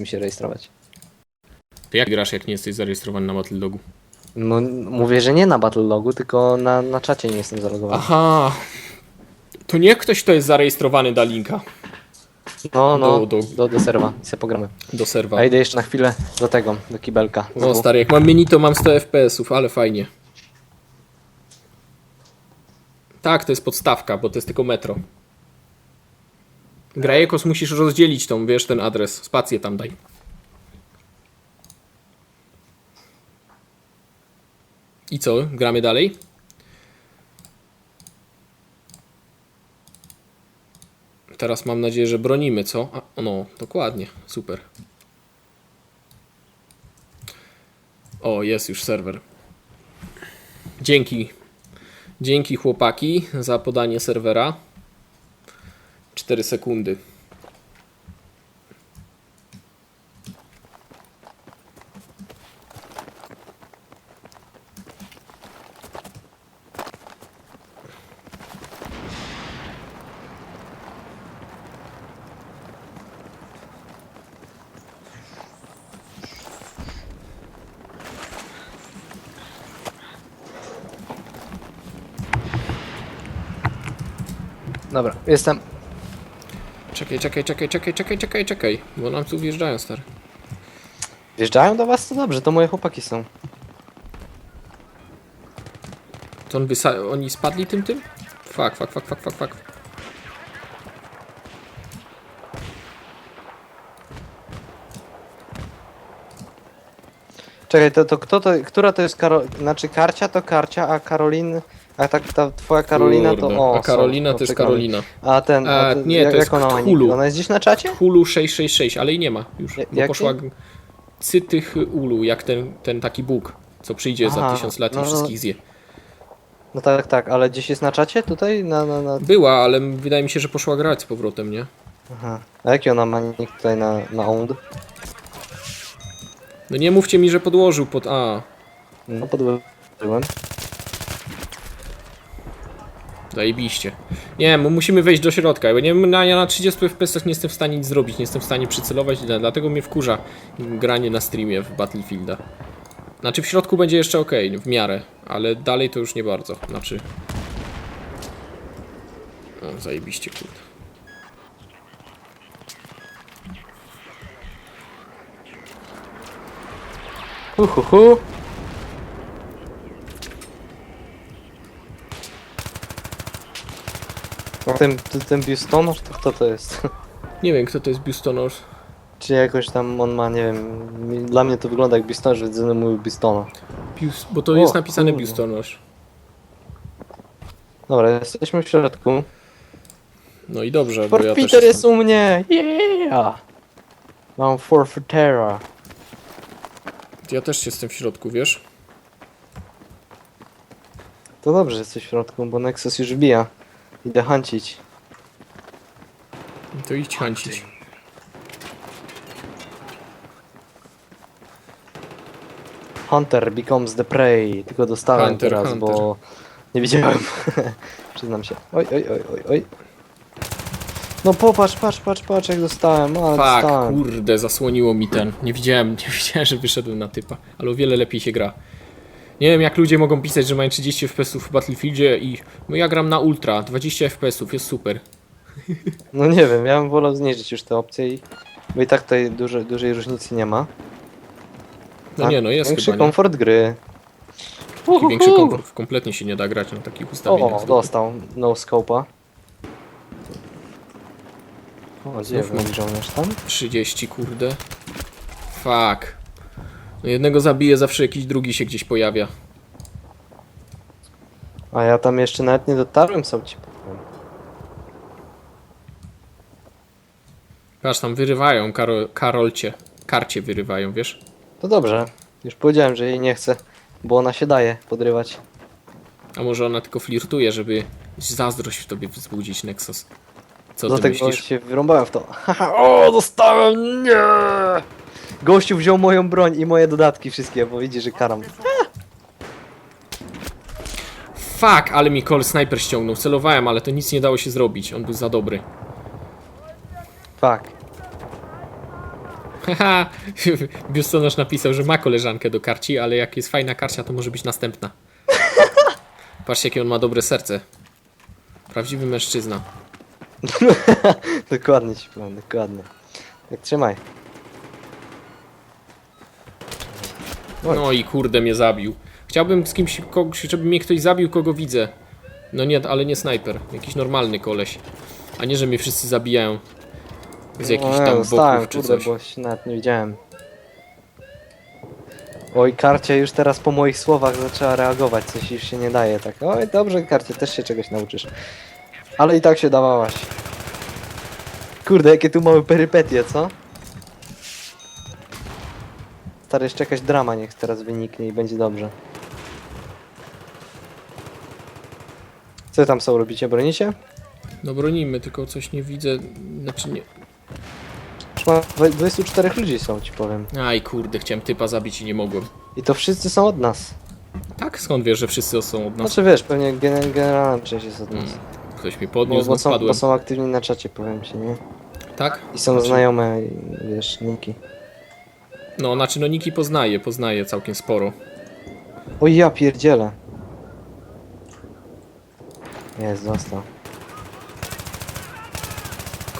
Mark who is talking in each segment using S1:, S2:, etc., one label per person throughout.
S1: mi się rejestrować.
S2: Ty jak grasz, jak nie jesteś zarejestrowany na Battledogu?
S1: No, mówię, że nie na Battlelogu, tylko na, na czacie nie jestem zalogowany.
S2: Aha. To niech ktoś, kto jest zarejestrowany, da linka
S1: No, no,
S2: do-
S1: do,
S2: do-
S1: do, do serwa i sobie pogramy.
S2: do serwa.
S1: A idę jeszcze na chwilę do tego, do kibelka.
S2: No
S1: Znowu.
S2: stary, jak mam mini, to mam 100 FPS-ów, ale fajnie. Tak, to jest podstawka, bo to jest tylko metro. Grajekos musisz rozdzielić tą, wiesz, ten adres. Spację tam daj. I co? Gramy dalej? Teraz mam nadzieję, że bronimy, co? A, no, dokładnie. Super. O, jest już serwer. Dzięki. Dzięki chłopaki za podanie serwera. 4 sekundy.
S1: Dobra, jestem.
S2: Czekaj, czekaj, czekaj, czekaj, czekaj, czekaj, czekaj. Bo nam tu wjeżdżają, stary.
S1: Wjeżdżają do was? To dobrze, to moje chłopaki są.
S2: To on wysa- oni spadli tym tym? Fuck, fuck, fuck, fuck, fuck, fuck.
S1: Czekaj, to, to kto to, która to jest Karo... Znaczy Karcia to Karcia, a Karolin... A tak ta twoja Karolina to...
S2: Kurde,
S1: O,
S2: A Karolina to jest
S1: przegramy.
S2: Karolina.
S1: A ten...
S2: A, nie,
S1: jak,
S2: to jest
S1: jak ona ma
S2: Cthulhu.
S1: nick? Ona jest gdzieś na czacie?
S2: Hulu 666, ale jej nie ma już.
S1: Ja-
S2: Bo poszła Cytych Ulu, jak ten, ten taki Bóg, co przyjdzie za
S1: Aha,
S2: tysiąc lat i
S1: no, no.
S2: wszystkich zje.
S1: No tak, tak, ale gdzieś jest na czacie tutaj? Na, na, na...
S2: Była, ale wydaje mi się, że poszła grać z powrotem, nie?
S1: Aha. A jaki ona ma nick tutaj na, na owned?
S2: No nie mówcie mi, że podłożył pod A.
S1: No podbyłem.
S2: Zajebiście. Nie, mu- musimy wejść do środka, bo nie, na, ja na 30 FPS nie jestem w stanie nic zrobić, nie jestem w stanie przycelować, dla- dlatego mnie wkurza granie na streamie w Battlefielda. Znaczy w środku będzie jeszcze ok, w miarę, ale dalej to już nie bardzo. Znaczy... O, zajebiście, kurde.
S1: Uhuhu. Ten, ten, biustonosz to kto to jest?
S2: Nie wiem, kto to jest Bustonosz.
S1: Czy jakoś tam on ma, nie wiem, mi- dla mnie to wygląda jak biustonosz, więc będę mówił biustona.
S2: Bius, bo to
S1: O,
S2: jest napisane
S1: kurde.
S2: Bustonosz.
S1: Dobra, jesteśmy w środku.
S2: No i dobrze, bo ja też
S1: Forfeiter jest
S2: jestem...
S1: u mnie! Yeah! Mam forfeitera.
S2: Ja też jestem w środku, wiesz?
S1: To dobrze, że jesteś w środku, bo Nexus już bija. Idę hancić.
S2: To idź hancić.
S1: Hunter becomes the prey. Tylko dostałem
S2: Hunter,
S1: teraz,
S2: Hunter.
S1: bo nie widziałem. Przyznam się. Oj, oj, oj, oj, oj. No popatrz, patrz, patrz, patrz jak dostałem, ale
S2: Tak,
S1: dostałem.
S2: kurde, zasłoniło mi ten. Nie widziałem, nie widziałem, że wyszedłem na typa, ale o wiele lepiej się gra. Nie wiem, jak ludzie mogą pisać, że mają 30 FPS w Battlefieldzie i no ja gram na ultra, 20 FPS jest super.
S1: No nie wiem, ja bym wolał zniżyć już te opcje i... Bo i tak tutaj duże, dużej różnicy nie ma.
S2: No
S1: Tak,
S2: nie, no jest
S1: Większy
S2: chyba, nie?
S1: komfort gry.
S2: Taki większy
S1: Uhuhu.
S2: komfort kompletnie się nie da grać na takich ustawieniach.
S1: O, dostał. No scope'a. O, gdzie
S2: Znów mam.
S1: żołnierz tam?
S2: 30, kurde. Fuck. No jednego zabiję, zawsze jakiś drugi się gdzieś pojawia.
S1: A ja tam jeszcze nawet nie dotarłem, sam ci powiem.
S2: Patrz, tam wyrywają, Karol, Karolcie. Karcie wyrywają, wiesz?
S1: To dobrze. Już powiedziałem, że jej nie chcę, bo ona się daje podrywać.
S2: A może ona tylko flirtuje, żeby zazdrość w tobie wzbudzić, Nexus. Co ty
S1: Dlatego
S2: myślisz?
S1: się wyrąbałem w to. O, dostałem! Nie! Gościu wziął moją broń i moje dodatki wszystkie, bo widzi, że karam.
S2: Fuck, ale mi Cole Sniper ściągnął. Celowałem, ale to nic nie dało się zrobić. On był za dobry.
S1: Fuck.
S2: Haha, biustonosz napisał, że ma koleżankę do karci, ale jak jest fajna karcia, to może być następna. Patrzcie, jakie on ma dobre serce. Prawdziwy mężczyzna.
S1: dokładnie ci powiem, dokładnie. Tak trzymaj. Oj.
S2: No i kurde mnie zabił. Chciałbym z kimś, kogoś, żeby mnie ktoś zabił, kogo widzę. No nie, ale nie snajper. Jakiś normalny koleś. A nie, że mnie wszyscy zabijają. Z jakichś tam boków czy
S1: kurde,
S2: coś.
S1: bo się nawet nie widziałem. Oj, Karcia już teraz po moich słowach zaczęła reagować, coś już się nie daje tak. Oj, dobrze, Karcie, też się czegoś nauczysz. Ale i tak się dawałaś. Kurde, jakie tu małe perypetie, co? Stary, jeszcze jakaś drama niech teraz wyniknie i będzie dobrze. Co tam są robicie? Bronicie?
S2: No bronimy, tylko coś nie widzę. Znaczy nie.
S1: Już ma dwa- 24 ludzi są, ci powiem.
S2: Aj kurde, chciałem typa zabić i nie mogłem.
S1: I to wszyscy są od nas.
S2: Tak? Skąd wiesz, że wszyscy są od nas?
S1: Znaczy wiesz, pewnie gen- generalna część jest od nas.
S2: Mm, Ktoś
S1: Bo,
S2: podniósł,
S1: bo,
S2: no
S1: są, bo są aktywni na czacie, powiem ci, nie?
S2: Tak?
S1: I są
S2: Znaczy-
S1: znajome, wiesz, niki.
S2: No, znaczy no Niki poznaje, poznaje całkiem sporo.
S1: O ja pierdzielę. Jest, został.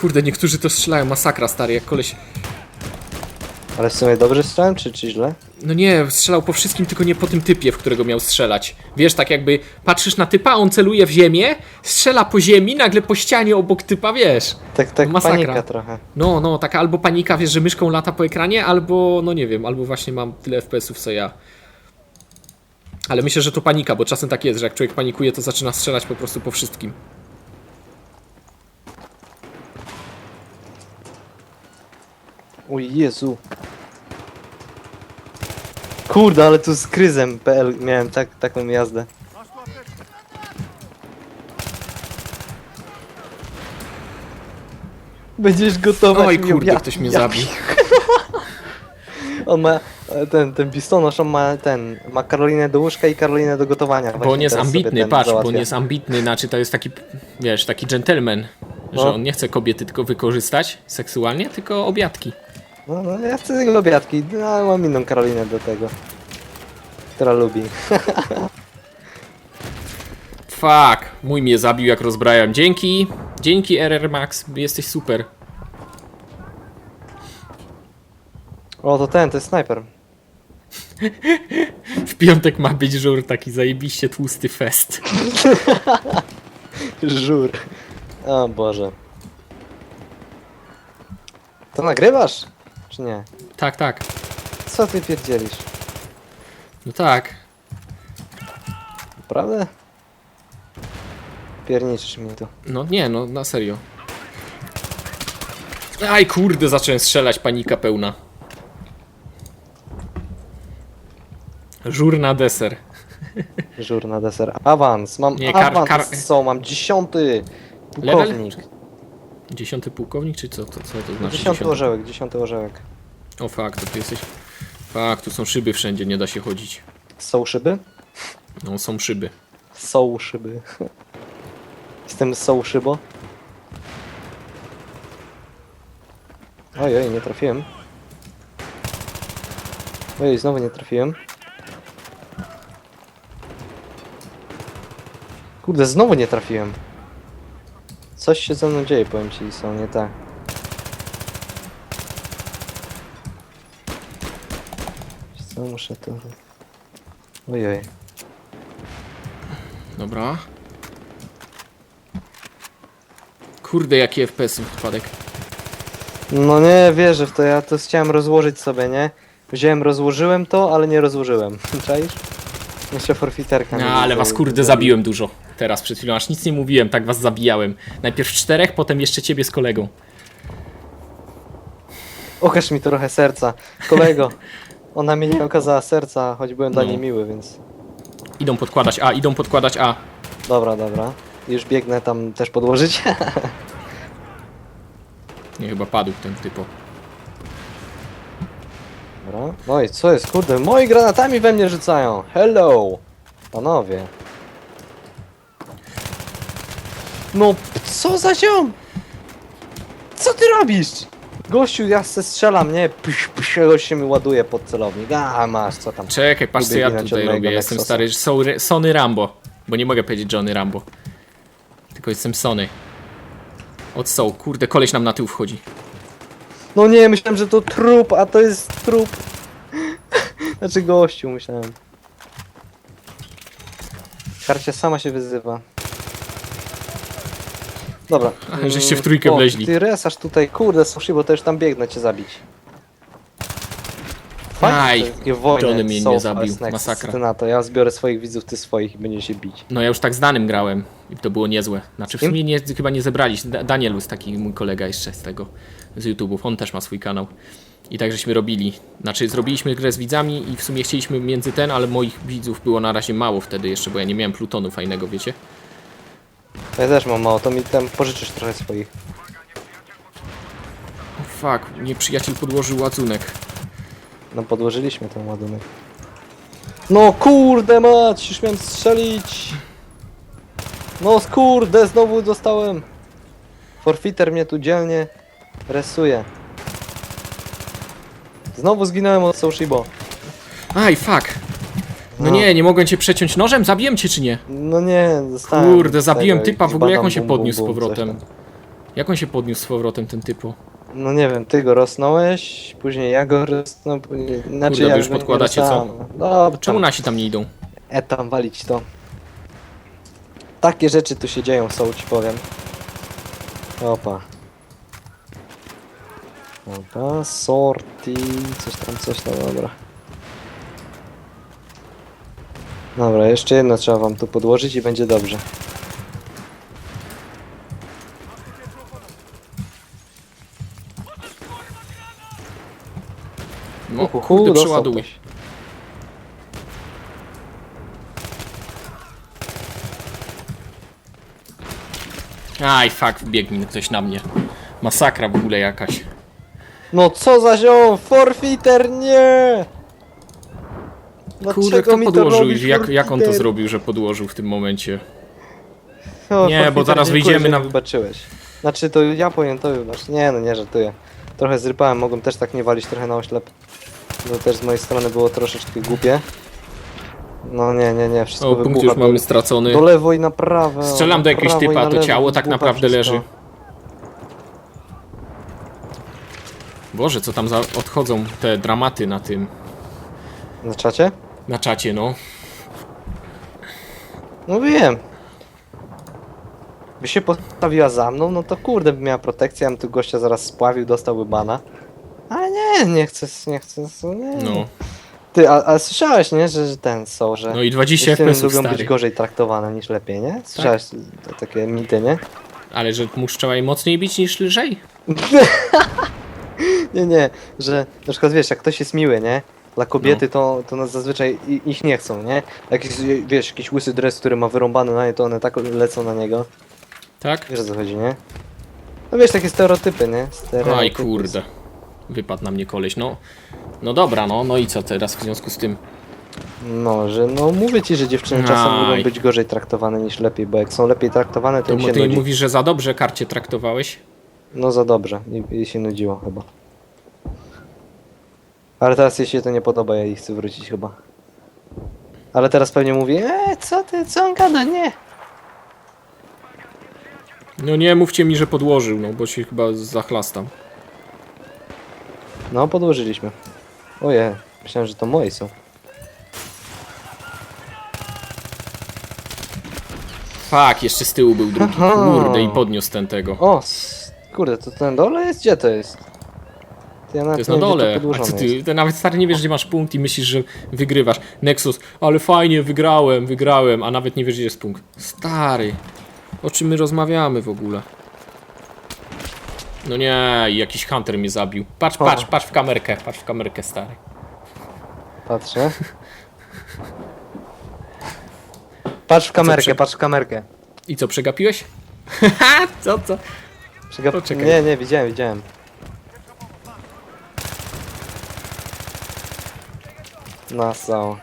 S2: Kurde, niektórzy to strzelają, masakra stary, jak koleś...
S1: Ale w sumie dobrze strzelałem, czy, czy źle?
S2: No nie, strzelał po wszystkim, tylko nie po tym typie, w którego miał strzelać. Wiesz, tak jakby patrzysz na typa, on celuje w ziemię, strzela po ziemi, nagle po ścianie obok typa, wiesz.
S1: Tak, tak
S2: Masakra.
S1: panika trochę.
S2: No, no, taka albo panika, wiesz, że myszką lata po ekranie, albo, no nie wiem, albo właśnie mam tyle FPS-ów, co ja. Ale myślę, że to panika, bo czasem tak jest, że jak człowiek panikuje, to zaczyna strzelać po prostu po wszystkim.
S1: O Jezu. Kurde, ale tu z kryzem PL miałem tak, taką jazdę. Będziesz gotować
S2: Oj
S1: mi
S2: kurde,
S1: obiad-
S2: ktoś mnie zabił.
S1: On ma, e, ten, ten bistonosz, on ma ten, ma Karolinę do łóżka i Karolinę do gotowania.
S2: Bo
S1: Właśnie
S2: on jest
S1: teraz sobie
S2: ambitny,
S1: ten
S2: patrz, bo on
S1: załatwia.
S2: jest ambitny, znaczy to jest taki, wiesz, taki gentleman, że
S1: No.
S2: on nie chce kobiety tylko wykorzystać seksualnie, tylko obiadki.
S1: No, no, ja chcę tego obiadki, no, ale mam inną Karolinę do tego. Która lubi.
S2: Fuck, mój mnie zabił jak rozbrajam. Dzięki, dzięki RR Max, jesteś super.
S1: O, to ten, to jest snajper.
S2: W piątek ma być żur taki zajebiście tłusty fest.
S1: Żur. O Boże. To nagrywasz? Czy nie?
S2: Tak, tak,
S1: Co ty pierdzielisz?
S2: no tak.
S1: Naprawdę? Pierniczysz mi tu.
S2: No nie, no na serio. Aj kurde, zacząłem strzelać, panika pełna. Żur na deser.
S1: Żur na deser. Awans, mam
S2: Nie, kar-
S1: awans.
S2: kar-
S1: Co, mam dziesiąty pułkownik.
S2: Dziesiąty pułkownik, czy co to, co to znaczy?
S1: Dziesiąty orzełek, dziesiąty orzełek.
S2: O fuck, to ty jesteś... Fuck, tu są szyby wszędzie, nie da się chodzić.
S1: Są szyby?
S2: No, są szyby.
S1: Są szyby. Jestem są szybo. Ojej, nie trafiłem. Ojej, znowu nie trafiłem. Kurde, znowu nie trafiłem. Coś się ze mną dzieje, powiem ci, są nie tak. Co, muszę to... Ojej.
S2: Dobra. Kurde, jaki FPS wypadek.
S1: No nie wierzę w to, ja to chciałem rozłożyć sobie, nie? Wziąłem, rozłożyłem to, ale nie rozłożyłem. Czaisz? Jeszcze forfiterka.
S2: No, ale was kurde
S1: zabił.
S2: zabiłem dużo. Teraz przed chwilą, aż nic nie mówiłem, tak was zabijałem. Najpierw czterech, potem jeszcze ciebie z kolegą.
S1: Okaż mi trochę serca. Kolego, ona mi nie okazała serca, choć byłem dla
S2: No.
S1: niej miły, więc...
S2: Idą podkładać A, idą podkładać A.
S1: Dobra, dobra. Już biegnę tam też podłożyć.
S2: Nie, chyba padł ten typo.
S1: Dobra. No i co jest, kurde, moi granatami we mnie rzucają. Hello! Panowie. No, co za ziom? Co ty robisz? Gościu, ja se strzelam, nie? Pyś, pyś, gość się mi ładuje pod celownik. A, masz, co tam.
S2: Czekaj, patrz co ja
S1: ginać
S2: tutaj
S1: od mojego
S2: robię. Jestem
S1: Nexusa.
S2: stary Sony- Sony Rambo. Bo nie mogę powiedzieć Johnny Rambo. Tylko jestem Sony. Od Soul. Kurde, koleś nam na tył wchodzi.
S1: No nie, myślałem, że to trup, a to jest trup. Znaczy gościu, myślałem. Karcia sama się wyzywa. Dobra.
S2: Żeście w trójkę
S1: o,
S2: wleźli.
S1: Ty resasz tutaj, kurde, sushi, bo to już tam biegnę cię zabić. Fajnie,
S2: Aj,
S1: że takie wojny
S2: Johnny mnie nie
S1: w
S2: zabił, masakra.
S1: Ty na to, ja zbiorę swoich widzów, ty swoich i będzie się bić.
S2: No ja już tak znanym grałem i to było niezłe. Znaczy w
S1: kim?
S2: sumie nie, chyba nie zebraliśmy. Da- Danielus, taki mój kolega jeszcze z tego, z YouTube'ów, on też ma swój kanał. I tak żeśmy robili. Znaczy zrobiliśmy grę z widzami i w sumie chcieliśmy między ten, ale moich widzów było na razie mało wtedy jeszcze, bo ja nie miałem plutonu fajnego, wiecie?
S1: Ja też mam mało, to mi tam pożyczysz trochę swoich.
S2: Fuck, mnie przyjaciel podłożył ładunek.
S1: No podłożyliśmy ten ładunek. No kurde mać, już miałem strzelić. No kurde, znowu dostałem. Forfiter mnie tu dzielnie resuje. Znowu zginąłem od Soushibo.
S2: Aj, fuck! No
S1: No.
S2: nie, nie mogłem cię przeciąć nożem? Zabiłem cię czy nie?
S1: No nie, dostałem.
S2: Kurde, zabiłem typa, w ogóle jak on się podniósł z powrotem? Jak on się podniósł z powrotem, ten typu?
S1: No nie wiem, ty go rosnąłeś, później ja go rosnąłem, później... Znaczy
S2: Kurde, wy
S1: ja
S2: już
S1: go nie
S2: podkładacie, co?
S1: rosnąłem. Dobra,
S2: Czemu nasi tam nie idą?
S1: E tam walić to. Takie rzeczy tu się dzieją, są ci powiem. Opa. Opa, sorti, coś tam, coś tam, dobra. Dobra, jeszcze jedno trzeba wam tu podłożyć i będzie dobrze.
S2: No,
S1: Uhu,
S2: kurde,
S1: dostał
S2: przeładuj.
S1: ktoś.
S2: Aj, fuck, wbiegł mi ktoś na mnie. Masakra w ogóle jakaś.
S1: No co za ziom, forfiter, nie!
S2: Kurde,
S1: Dlaczego
S2: kto podłożył
S1: robisz,
S2: i jak, jak on to zrobił, że podłożył w tym momencie?
S1: O,
S2: Nie, bo zaraz wyjdziemy na-
S1: Wybaczyłeś. Znaczy to ja powiem to wybacz. Nie no, nie żartuję. Trochę zrypałem, mogłem też tak nie walić trochę na oślep. To też z mojej strony było troszeczkę głupie. No nie, nie, nie, wszystko
S2: O, punkt
S1: wybucha.
S2: już
S1: do-
S2: mamy stracony.
S1: Do lewo i na prawo.
S2: Strzelam do jakiegoś
S1: prawo i
S2: typa,
S1: na
S2: to
S1: lewo,
S2: ciało tak
S1: wybucha
S2: naprawdę
S1: wszystko.
S2: leży. Boże, co tam za odchodzą te dramaty na tym,
S1: Na czacie?
S2: Na czacie, no.
S1: No wiem. By się postawiła za mną, no to kurde by miała protekcję, ja bym tu gościa zaraz spławił, dostałby bana. Ale nie, nie chcę, nie chcę, nie.
S2: No,
S1: Ty, a, a słyszałeś, nie, że, że ten są, że
S2: no i 20
S1: dziewczyny
S2: FPS-ów
S1: lubią być
S2: stary.
S1: gorzej traktowane niż lepiej, nie? Słyszałeś to, takie mity, nie?
S2: Ale że musz trzeba je mocniej bić niż lżej?
S1: Nie, nie, że na przykład wiesz, jak ktoś jest miły, nie? Dla kobiety to, to nas zazwyczaj i- ich nie chcą, nie? Jakiś, wiesz, jakiś łysy dres, który ma wyrąbany na nie, to one tak lecą na niego.
S2: Tak?
S1: Wiesz o co chodzi, nie? No wiesz, takie stereotypy, nie? Stereotypy.
S2: Aj kurde. Wypadł na mnie koleś, no. No dobra, no, no i co teraz w związku z tym?
S1: No, że no mówię ci, że dziewczyny czasem
S2: Aj.
S1: lubią być gorzej traktowane niż lepiej, bo jak są lepiej traktowane, to,
S2: To
S1: im
S2: bo
S1: się
S2: ty
S1: nudzi.
S2: mówisz, że za dobrze karcie traktowałeś?
S1: No za dobrze, i, i się nudziło chyba. Ale teraz jej się to nie podoba, ja jej chcę wrócić chyba. Ale teraz pewnie mówi, eee, co ty, co on gada, nie.
S2: No nie mówcie mi, że podłożył, no bo się chyba zachlastam.
S1: No, podłożyliśmy. Oje, myślałem, że to moi są.
S2: Fak, jeszcze z tyłu był drugi.
S1: Aha.
S2: Kurde, i podniósł ten tego.
S1: O, s- kurde, to ten dole jest? Gdzie to jest? To, ja
S2: To jest na dole. A ty,
S1: jest.
S2: ty nawet stary nie wiesz, gdzie masz punkt i myślisz, że wygrywasz. Nexus, ale fajnie, wygrałem, wygrałem, a nawet nie wiesz, gdzie jest punkt. Stary, o czym my rozmawiamy w ogóle? No nie, jakiś hunter mnie zabił. Patrz,
S1: O.
S2: patrz, patrz w kamerkę, patrz w kamerkę, stary.
S1: Patrzę. Patrz w kamerkę, patrz w kamerkę.
S2: I co, przegapiłeś? Co, co?
S1: Przegap... Nie, nie, widziałem, widziałem. No, są.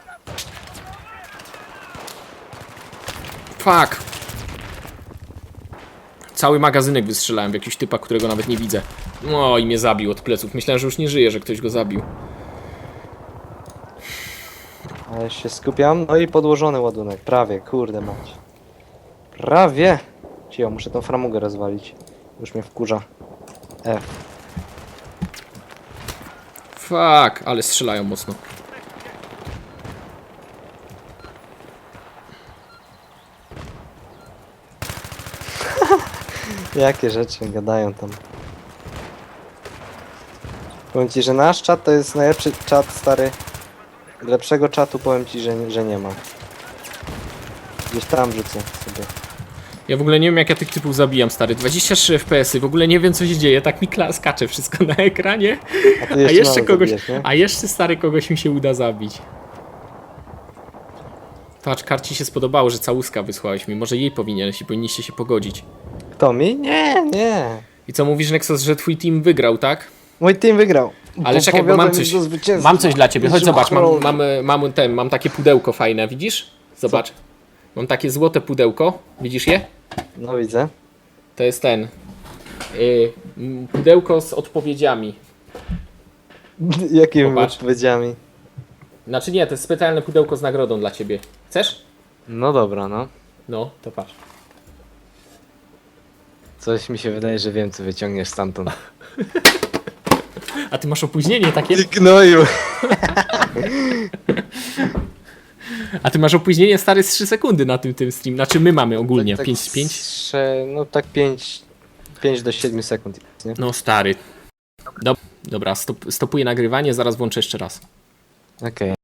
S2: Fuck. Cały magazynek wystrzelałem w jakiś typa, którego nawet nie widzę. No i mnie zabił od pleców. Myślałem, że już nie żyje, że ktoś go zabił.
S1: Ale się skupiam. No i podłożony ładunek. Prawie, kurde mać. Prawie. Cio, muszę tą framugę rozwalić. Już mnie wkurza. F.
S2: Fuck, ale strzelają mocno.
S1: Jakie rzeczy gadają tam. Powiem ci, że nasz czat to jest najlepszy czat, stary. Lepszego czatu powiem ci, że, że nie ma. Gdzieś tam rzucę sobie.
S2: Ja w ogóle nie wiem jak ja tych typów zabijam, stary. 23 FPS-y, w ogóle nie wiem co się dzieje, tak mi kla- skacze wszystko na ekranie.
S1: A, ty
S2: jeszcze
S1: mało
S2: kogoś,
S1: zabijesz, nie?
S2: a jeszcze stary kogoś mi się uda zabić. Patrz, karci się spodobało, że całuska wysłałeś mi. Może jej powinieneś i powinniście się pogodzić.
S1: Mi? Nie, nie.
S2: I co mówisz, Nexus, że twój team wygrał, tak?
S1: Mój team wygrał.
S2: Ale czekaj, bo mam coś, mam coś dla ciebie. Chodź zobacz, mam,
S1: ochrony.
S2: mamy, mam, ten, mam takie pudełko fajne, widzisz? Zobacz. Mam takie złote pudełko, widzisz je?
S1: No widzę.
S2: To jest ten. y, m, pudełko z odpowiedziami.
S1: Jakimi
S2: Popatrz.
S1: odpowiedziami?
S2: Znaczy nie, to jest specjalne pudełko z nagrodą dla ciebie. Chcesz?
S1: No dobra, no.
S2: No, to patrz.
S1: Coś mi się wydaje, że wiem, co wyciągniesz stamtąd.
S2: A ty masz opóźnienie takie?
S1: Gnoju.
S2: A ty masz opóźnienie stary z 3 sekundy na tym, tym stream. Znaczy my mamy ogólnie.
S1: Tak,
S2: 5
S1: tak
S2: 5?
S1: strze- No tak 5, 5 do 7 sekund, nie?
S2: No stary. Dob dobra, stop, stopuję nagrywanie, zaraz włączę jeszcze raz.
S1: Okej.